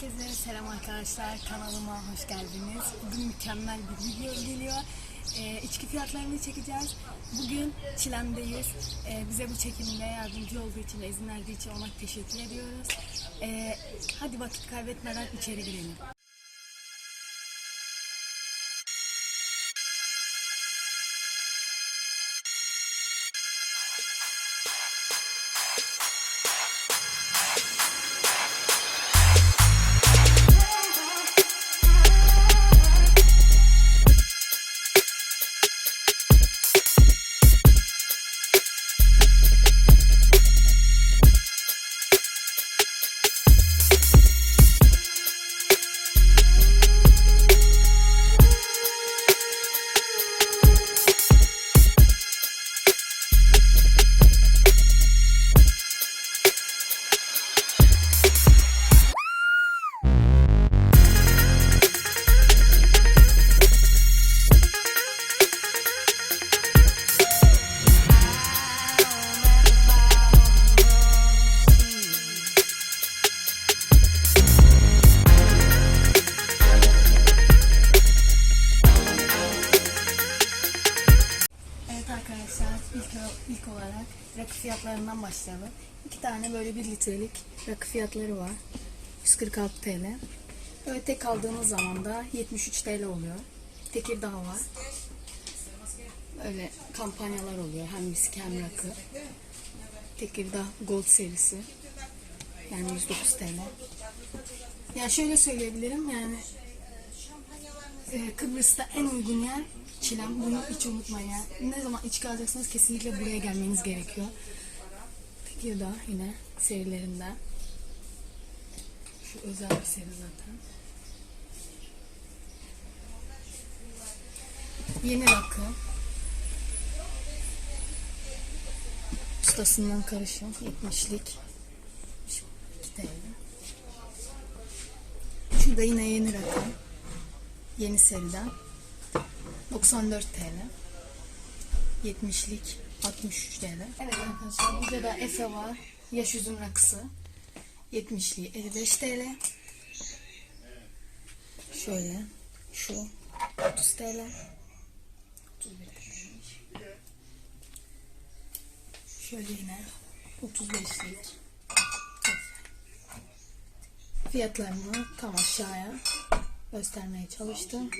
Herkese selam arkadaşlar. Kanalıma hoş geldiniz. Bugün mükemmel bir video geliyor. Ee, içki fiyatlarını çekeceğiz. Bugün Çilem'deyiz. Ee, bize bu çekimde yardımcı olduğu için, izin verdiği için ona teşekkür ediyoruz. Ee, hadi vakit kaybetmeden içeri girelim. Fiyatlarından başlayalım. İki tane böyle bir litrelik rakı fiyatları var. 146 TL. Böyle tek aldığınız zaman da 73 TL oluyor. Tekirdağ var. Böyle kampanyalar oluyor. Hem viski hem rakı. Tekirdağ Gold serisi. Yani 109 TL. Yani şöyle söyleyebilirim yani ee, Kıbrıs'ta en uygun yer Çilem. Bunu hiç unutmayın. Yani. Ne zaman içki alacaksanız kesinlikle buraya gelmeniz gerekiyor. Tekirdağ yine serilerinden. Şu özel bir seri zaten. Yeni rakı. Ustasından karışım. 70'lik. Şu 2 TL. Şurada yine yeni rakı. Yeni seriden. 94 TL. 70'lik 63 TL. Evet arkadaşlar burada da Efe var. Yaş üzüm rakısı. 70'liği 55 TL. Şöyle şu 30 TL. 31 TL'ymiş. Şöyle yine 35'lik. Fiyatlarını tam aşağıya göstermeye çalıştım.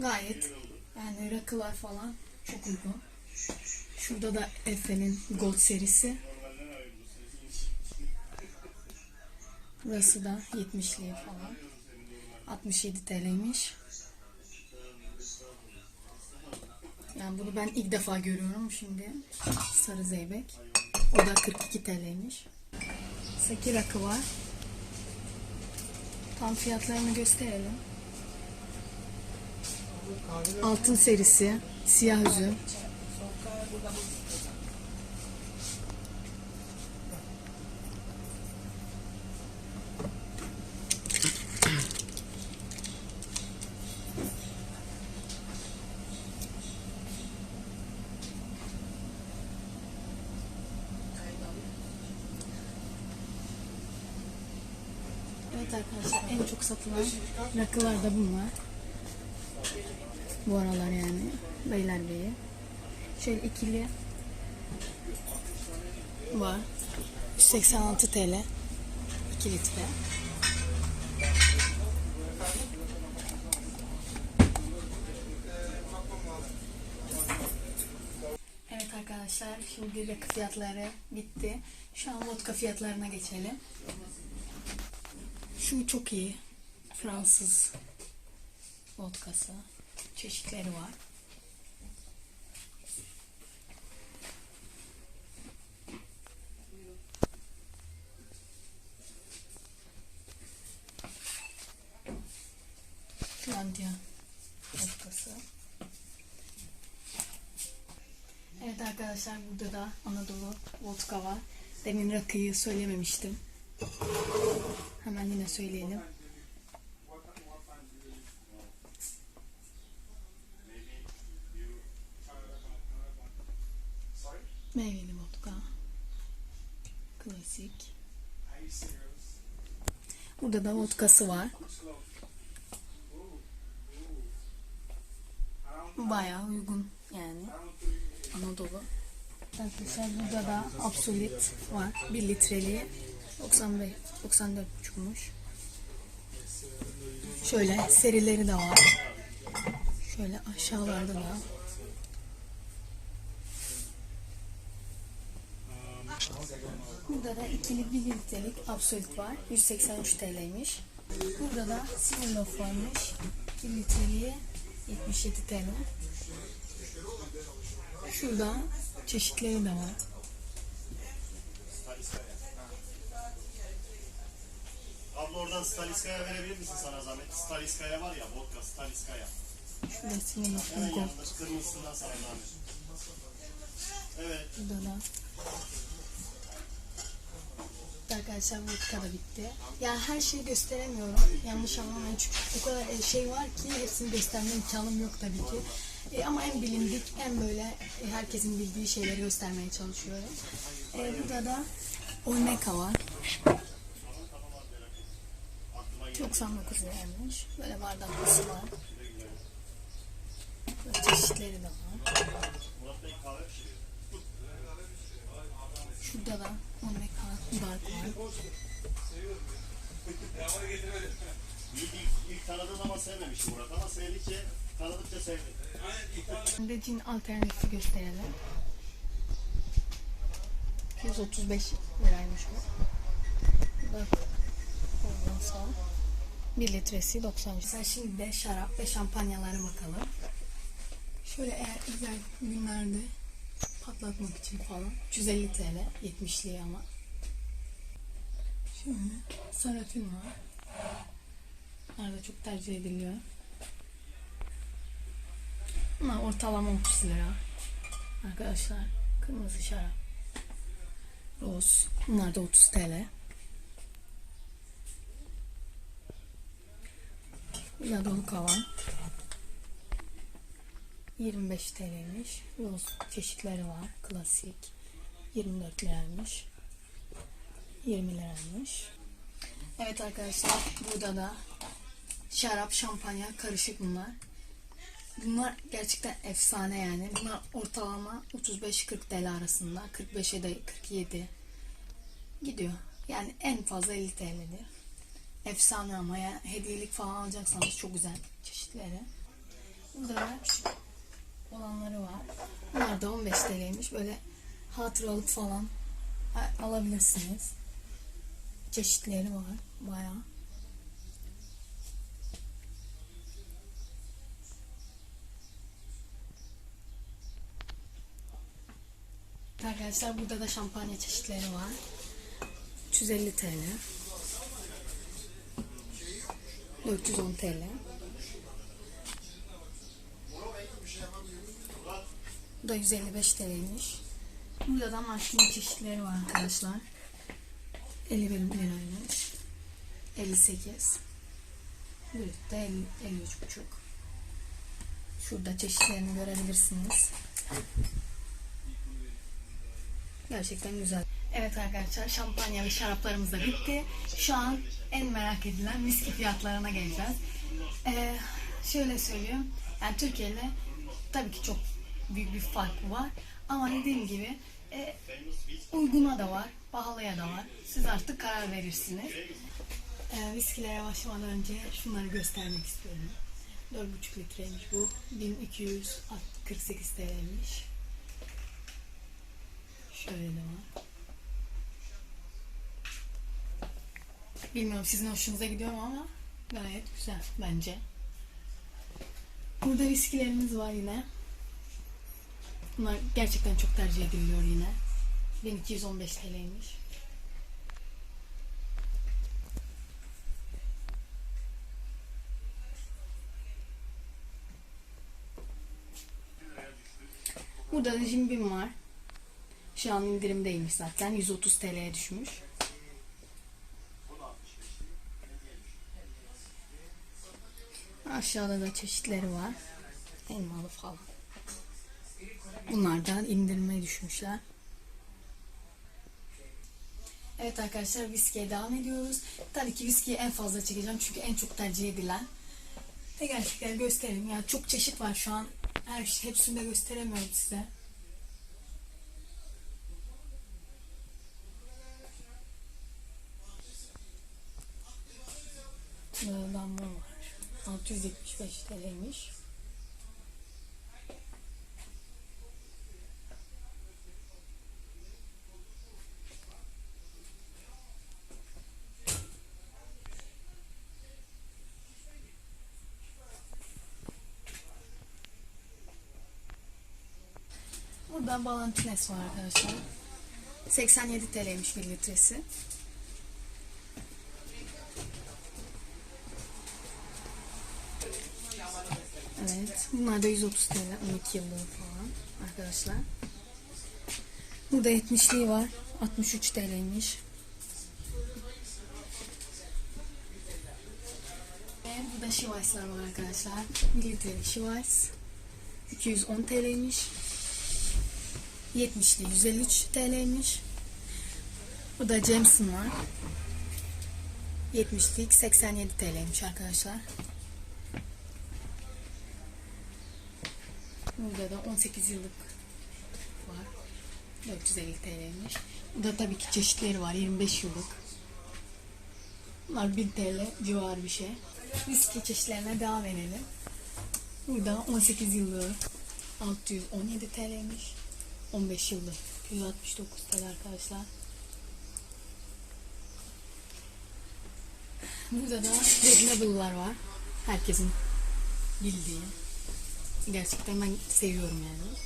Gayet yani rakılar falan çok uygun. Şurada da Efe'nin Gold serisi. Burası da 70'liği falan. 67 TL'ymiş. Yani bunu ben ilk defa görüyorum şimdi. Sarı zeybek. O da 42 TL'ymiş. Saki rakı var. Tam fiyatlarını gösterelim. Altın serisi, siyah üzüm. Evet arkadaşlar en çok satılan rakılar da bunlar. Bu aralar yani. Beylerbeyi. Şöyle ikili var. 186 TL. 2 litre. Evet arkadaşlar şimdi rakı fiyatları bitti. Şu an vodka fiyatlarına geçelim. Şu çok iyi. Fransız vodkası. Çeşitleri var. Finlandiya vodkası. Evet arkadaşlar burada da Anadolu vodka var. Demin rakıyı söylememiştim. Hemen yine söyleyelim. Meyveli vodka. Klasik. Burada da vodkası var. Bayağı uygun yani. Anadolu. Arkadaşlar burada da Absolut var. 1 litreliği 95 94,5'muş. Şöyle serileri de var. Şöyle aşağılarda da. Burada da ikili 1 litrelik Absolut var. 183 TL'ymiş. Burada da Smirnoff varmış. 1 litreliği 77 TL. Şurada çeşitleri de var. Abla oradan Staliskaya verebilir misin sana zahmet? Staliskaya var ya, vodka Staliskaya. Şurada Smirnoff Hemen yanında kırmızısından sana zahmet. Evet. Burada da. Arkadaşlar vodka da bitti. Ya her şeyi gösteremiyorum. Yanlış anlamayın çünkü o kadar e, şey var ki hepsini gösterme imkanım yok tabii ki. E, ama en bilindik, en böyle e, herkesin bildiği şeyleri göstermeye çalışıyorum. E, burada da Olmeca var. 99 liraymış. Böyle bardaklısı var. Böyle çeşitleri de var. Şurada da Omega İlk, tanıdığın ama sevmemişti Murat ama sevdikçe, tanıdıkça sevdi. Şimdi cin alternatifi gösterelim. 235 liraymış bu. Bak. Ondan sonra 1 litresi 90. Sen şimdi de şarap ve şampanyalara bakalım. Şöyle eğer güzel günlerde patlatmak için falan 350 TL 70'li ama. Şöyle sarafin var. Bunlar çok tercih ediliyor. Bunlar ortalama 30 lira. Arkadaşlar kırmızı şarap. Roz. Bunlar da 30 TL. Burada dolu kavan. 25 TL'ymiş. Roz çeşitleri var. Klasik. 24 liraymış. 20 liraymış. Evet arkadaşlar burada da şarap, şampanya karışık bunlar. Bunlar gerçekten efsane yani. Bunlar ortalama 35-40 TL arasında. 45'e de 47 gidiyor. Yani en fazla 50 TL'dir. Efsane ama ya hediyelik falan alacaksanız çok güzel çeşitleri. Burada da olanları var. Bunlar da 15 TL'ymiş. Böyle hatıralık falan alabilirsiniz. Çeşitleri var bayağı. Arkadaşlar burada da şampanya çeşitleri var. 350 TL. 410 TL. Bu da 155 TL'ymiş. Burada da marketing çeşitleri var arkadaşlar. 51 liraymış. 58. Brütte 50, 53,5. Şurada çeşitlerini görebilirsiniz. Gerçekten güzel. Evet arkadaşlar şampanya ve şaraplarımız da bitti. Şu an en merak edilen viski fiyatlarına geleceğiz. Ee, şöyle söyleyeyim. Yani Türkiye ile tabii ki çok büyük bir fark var. Ama dediğim gibi e, uyguna da var, pahalıya da var. Siz artık karar verirsiniz. Ee, viskilere başlamadan önce şunları göstermek istiyorum. 4,5 litreymiş bu. 1248 TL'ymiş. Şöyle de var. Bilmiyorum sizin hoşunuza gidiyor mu ama gayet güzel bence. Burada viskilerimiz var yine. Bunlar gerçekten çok tercih ediliyor yine. 1215 TL'ymiş. Burada da Jim Beam var. Şu an indirimdeymiş zaten. 130 TL'ye düşmüş. Aşağıda da çeşitleri var. Elmalı falan. Bunlardan indirime düşmüşler. Evet arkadaşlar viskiye devam ediyoruz. Tabii ki viskiyi en fazla çekeceğim çünkü en çok tercih edilen. Ve gerçekten göstereyim. Yani çok çeşit var şu an. Her şey, hepsini de gösteremiyorum size. Damla var. 675 TL'ymiş. Burada Ballantines var arkadaşlar. 87 TL'ymiş bir litresi. Evet. Bunlar da 130 TL. 12 yıllığı falan arkadaşlar. Burada 70'liği var. 63 TL'ymiş. Ve burada Schweiss'lar var arkadaşlar. 1 litreli Schweiss. 210 TL'ymiş. 70'li 153 TL'ymiş. Burada Jameson var. 70'lik 87 TL'ymiş arkadaşlar. Burada da 18 yıllık var. 450 TL'ymiş. Burada tabii ki çeşitleri var. 25 yıllık. Bunlar 1000 TL civarı bir şey. Viski çeşitlerine devam edelim. Burada 18 yıllığı 617 TL'ymiş. 15 yıllık 169 TL arkadaşlar. Burada da Red Label'lar var. Herkesin bildiği. Gerçekten ben seviyorum yani.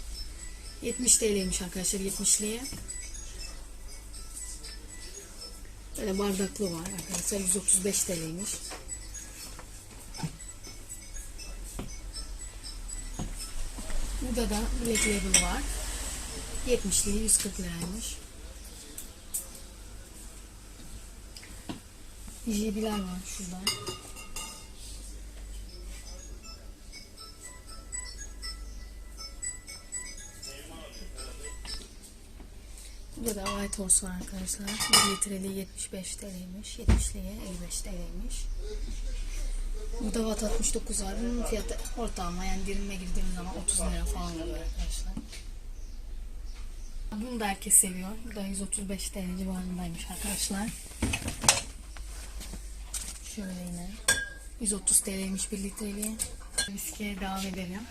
70 TL'ymiş arkadaşlar 70'liye. Böyle bardaklı var arkadaşlar 135 TL'ymiş. Burada da Black Label var. 70'liği 140 liraymış. JB'ler var şurada. Burada da White Horse var arkadaşlar. 1 litreli 75 TL'ymiş. 70'liye 55 TL'ymiş. Burada Watt 69 var. Bunun fiyatı ortalama yani dirime girdiğimiz zaman 30 lira falan oluyor arkadaşlar. Bunu da herkes seviyor. Bu da 135 TL civarındaymış arkadaşlar. Şöyle yine. 130 TL'ymiş 1 litreliği. Viskiye devam edelim.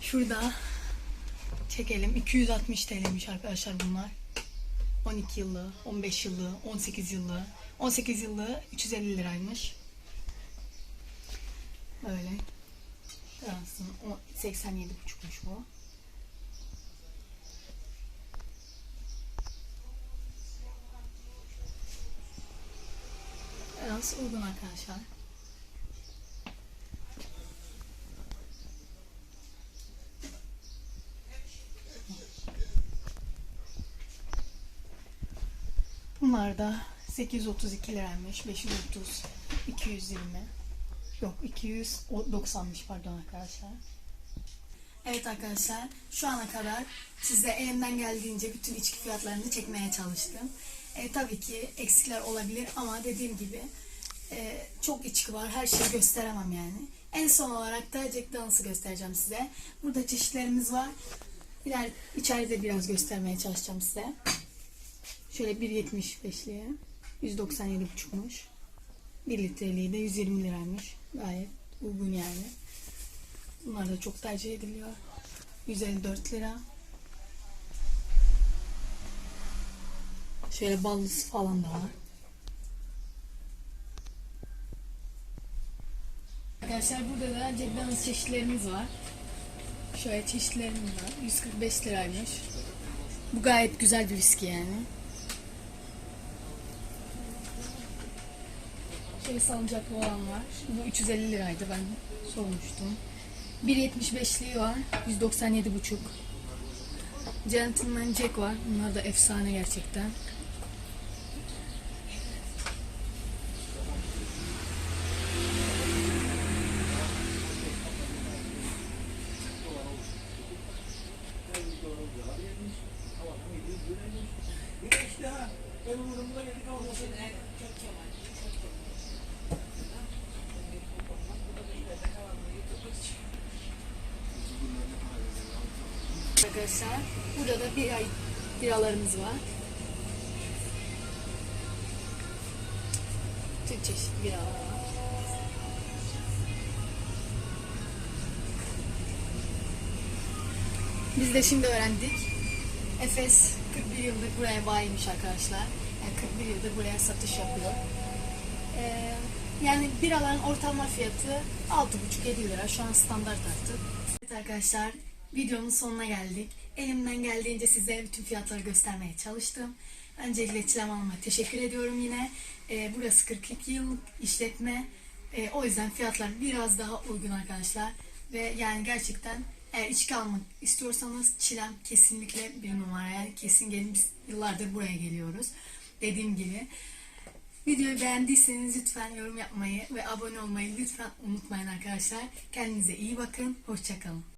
Şurada çekelim. 260 TL'ymiş arkadaşlar bunlar. 12 yıllığı, 15 yıllığı, 18 yıllığı. 18 yıllığı 350 liraymış. Böyle. Fransın 87,5'muş bu. Biraz uygun arkadaşlar. Bunlar da 832 liraymış. 530, 220. Yok 290'mış pardon arkadaşlar. Evet arkadaşlar şu ana kadar size elimden geldiğince bütün içki fiyatlarını çekmeye çalıştım. E, tabii ki eksikler olabilir ama dediğim gibi e, çok içki var her şeyi gösteremem yani. En son olarak da Jack Daniels'ı göstereceğim size. Burada çeşitlerimiz var. İler, içeride biraz göstermeye çalışacağım size. Şöyle 1.75'liye 197,5'muş. 1 litreliği de 120 liraymış. Gayet uygun yani. Bunlar da çok tercih ediliyor. 154 lira. Şöyle ballısı falan da var. Arkadaşlar burada da Daniels çeşitlerimiz var. Şöyle çeşitlerimiz var. 145 liraymış. Bu gayet güzel bir viski yani. Şöyle salıncaklı olan var. Bu 350 liraydı ben sormuştum. 1.75'liği var. 197,5. Gentleman Jack var. Bunlar da efsane gerçekten. Arkadaşlar burada da bir ay biralarımız var. Tüm çeşit biralar. Biz de şimdi öğrendik. Efes 41 yıldır buraya bayiymiş arkadaşlar. Yani 41 yıldır buraya satış yapıyor. Ee, yani biraların ortalama fiyatı 6,5-7 lira. Şu an standart artık. Evet arkadaşlar videonun sonuna geldik. Elimden geldiğince size bütün fiyatları göstermeye çalıştım. Öncelikle Çilem Hanım'a teşekkür ediyorum yine. Ee, burası 42 yıllık işletme. Ee, o yüzden fiyatlar biraz daha uygun arkadaşlar. Ve yani gerçekten eğer içki almak istiyorsanız Çilem kesinlikle bir numara. Yani kesin gelin biz yıllardır buraya geliyoruz. Dediğim gibi. Videoyu beğendiyseniz lütfen yorum yapmayı ve abone olmayı lütfen unutmayın arkadaşlar. Kendinize iyi bakın. Hoşçakalın.